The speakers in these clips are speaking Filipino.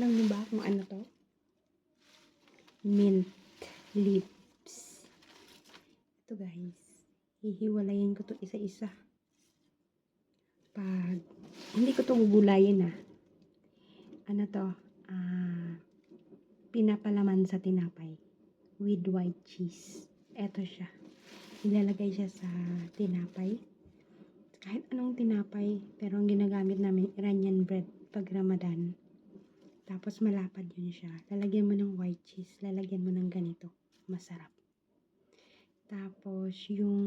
niyo ba kung ano to? Mint lips. Ito guys. Hihiwalayin ko to isa-isa. Pag, hindi ko to gugulayin ah. Ano to? Ah, pinapalaman sa tinapay. With white cheese. Ito siya. Ilalagay siya sa tinapay. Kahit anong tinapay. Pero ang ginagamit namin, Iranian bread pag Ramadan. Tapos malapad yun siya. Lalagyan mo ng white cheese. Lalagyan mo ng ganito. Masarap. Tapos yung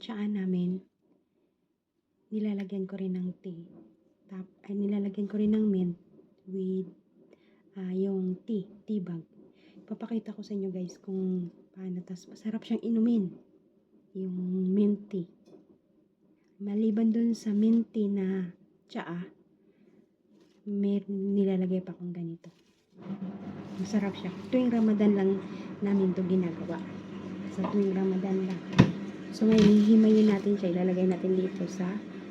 tsaan namin, nilalagyan ko rin ng tea. Tap, ay, nilalagyan ko rin ng mint with ah, yung tea, tea bag. Papakita ko sa inyo guys kung paano. Tapos masarap siyang inumin. Yung mint tea. Maliban dun sa mint tea na tsaa, may nilalagay pa akong ganito. Masarap siya. Tuwing Ramadan lang namin to ginagawa. Sa tuwing Ramadan lang. So ngayon, hihimayin natin siya. Ilalagay natin dito sa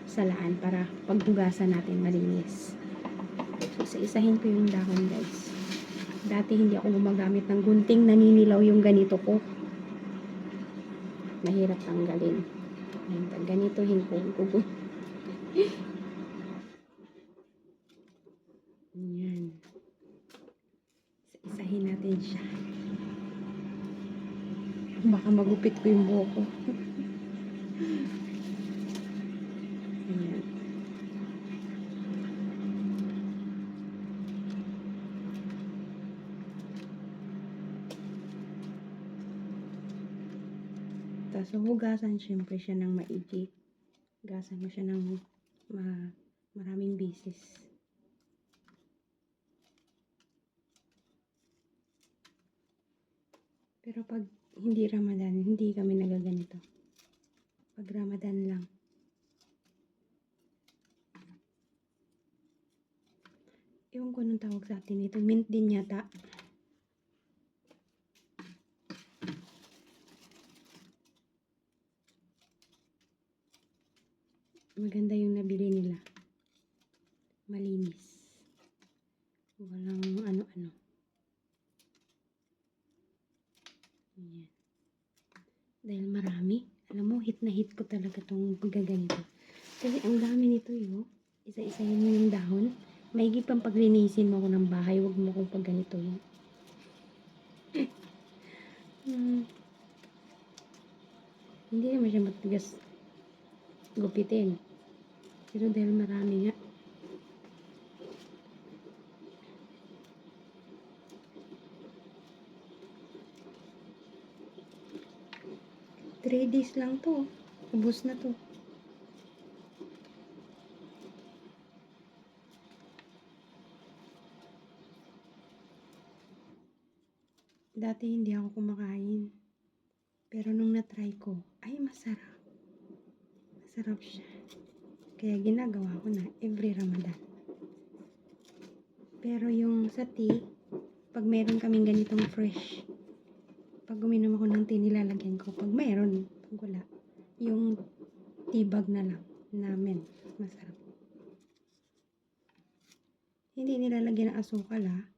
salaan para paghugasan natin malinis. So, isa-isahin ko yung dahon guys. Dati hindi ako gumagamit ng gunting. Naninilaw yung ganito ko. Mahirap tanggalin. Pag ganito, hinko Yan. Isa-isahin natin siya. Baka magupit ko yung buhok ko. Ayan. Tapos, hugasan syempre siya ng maigi. Hugasan mo siya ng ma maraming bisis. Pero pag hindi Ramadan, hindi kami nagaganito. Pag Ramadan lang. Ewan ko anong tawag sa atin ito. Mint din yata. Maganda yung nabili nila. Malinis. Walang ano-ano. Ayan. Dahil marami. Alam mo, hit na hit ko talaga tong paggaganito. Kasi ang dami nito yun. Isa-isahin mo yung dahon. Maigi pang paglinisin mo ako ng bahay. Huwag mo kong pagganito yun. hmm. Hindi naman siya matigas gupitin. Pero dahil marami nga. Three days lang to. Ubus na to. Dati hindi ako kumakain. Pero nung na-try ko, ay masarap. Masarap siya. Kaya ginagawa ko na every Ramadan. Pero yung sa tea, pag meron kaming ganitong fresh, pag uminom ako ng tea, nilalagyan ko. Pag meron, pag wala, yung tea bag na lang namin. Masarap. Hindi nilalagyan ng asukal ha.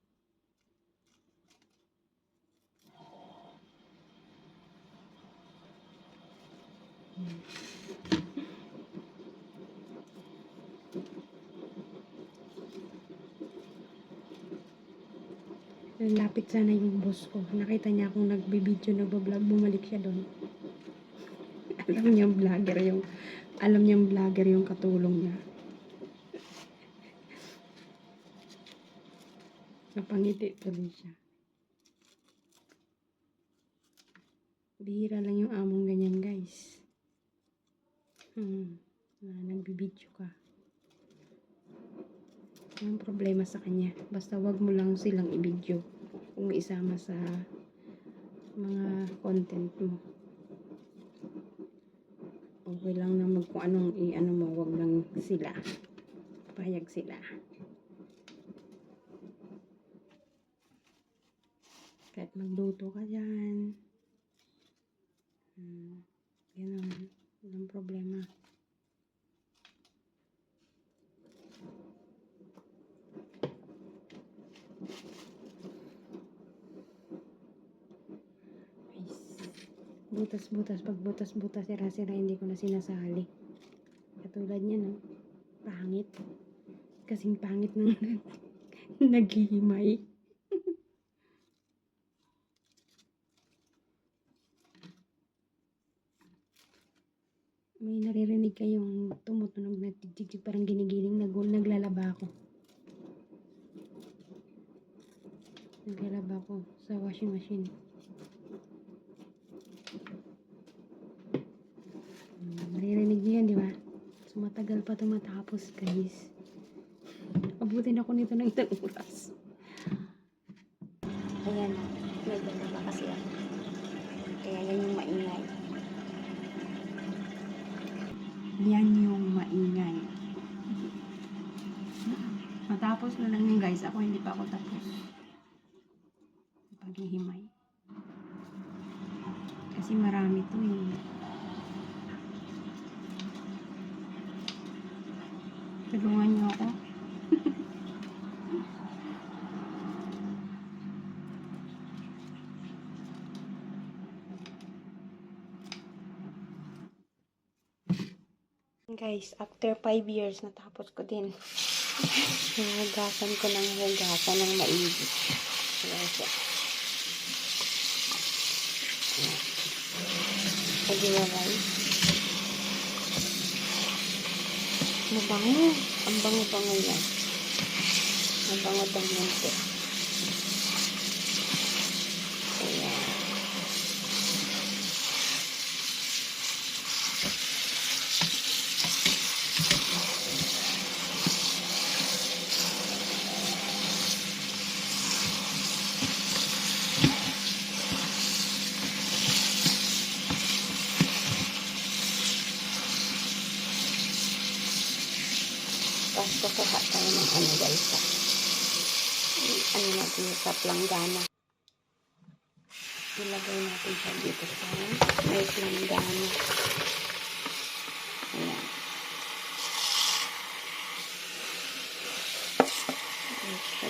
Lapit sana yung boss ko. Nakita niya akong nagbibideo, nagbablog, bumalik siya doon. alam niyang vlogger yung, alam niyang vlogger yung katulong niya. Napangiti tuloy siya. Bihira lang yung among ganyan guys. Hmm. Na, nagbibideo ka. Ang problema sa kanya. Basta wag mo lang silang i-video kung isama sa mga content mo. Okay lang na mag kung anong i-ano mo, wag lang sila. Payag sila. Kahit magluto ka dyan. Hmm. Ganun. Walang problema. Butas-butas, pag butas-butas, sira-sira, hindi ko na sinasali. Katulad niya, no? Pangit. Kasing pangit ng naghihimay. May naririnig kayong tumutunog na tig parang ginigiling na naglalaba ako. Naglalaba ako sa washing machine. Hmm, Naririnig niyo yan, di ba? So, matagal pa ito matapos, guys. Abutin ako nito ng ilang oras. Ayan, may dalawa kasi ako. Kaya yan yung maingay. Yan yung maingay. Matapos na lang yun, guys. Ako hindi pa ako tapos. Paghihimay. Kasi marami to eh. Tulungan niyo ako. Guys, after 5 years, natapos ko din. Nahagasan ko ng hagasan ng maigi. Ayan siya. Ayan. Pag-iwalay. Mabango. Ang bango-bango yan. Mabango-bango siya. Ayan. Tapos kukuha tayo ng ano guys ah. Ano natin sa planggana. Ilagay natin siya dito sa may planggana. Ayan.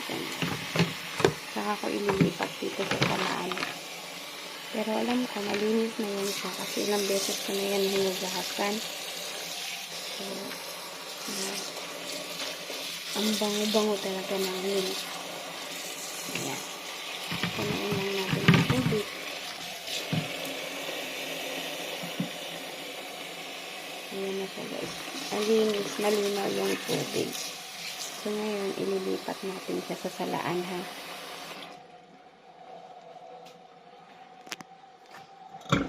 Dyan. Saka ko ililipat dito sa talaan. Pero alam ko, malinis na yan siya kasi ilang beses ko na yan hinugasan. So, ayan. Ang bango-bango talaga namin. Ayan. Punuin lang natin ng tubig. Ayan na siya guys. Malinis, malinaw yung tubig. So ngayon, ililipat natin siya sa salaan ha.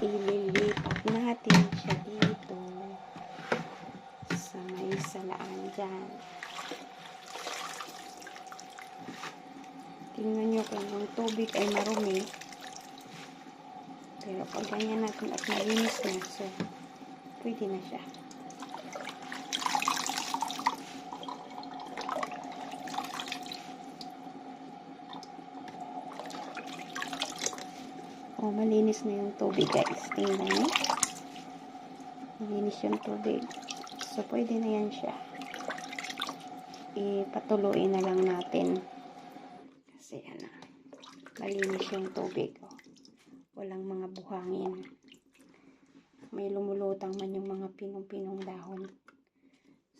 Ililipat natin siya dito sa may salaan dyan. Tingnan nyo kung yung tubig ay marumi. Pero pag ganyan natin at malinis na, so, pwede na siya. Oh, malinis na yung tubig guys. Tingnan nyo. Malinis yung tubig. So, pwede na yan siya. Ipatuloy na lang natin. Kasi ano, malinis yung tubig. Walang mga buhangin. May lumulutang man yung mga pinong-pinong dahon.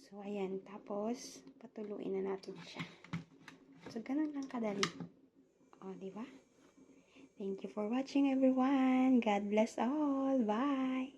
So, ayan. Tapos, patuluin na natin siya. So, ganun lang kadali. O, di ba? Thank you for watching everyone. God bless all. Bye.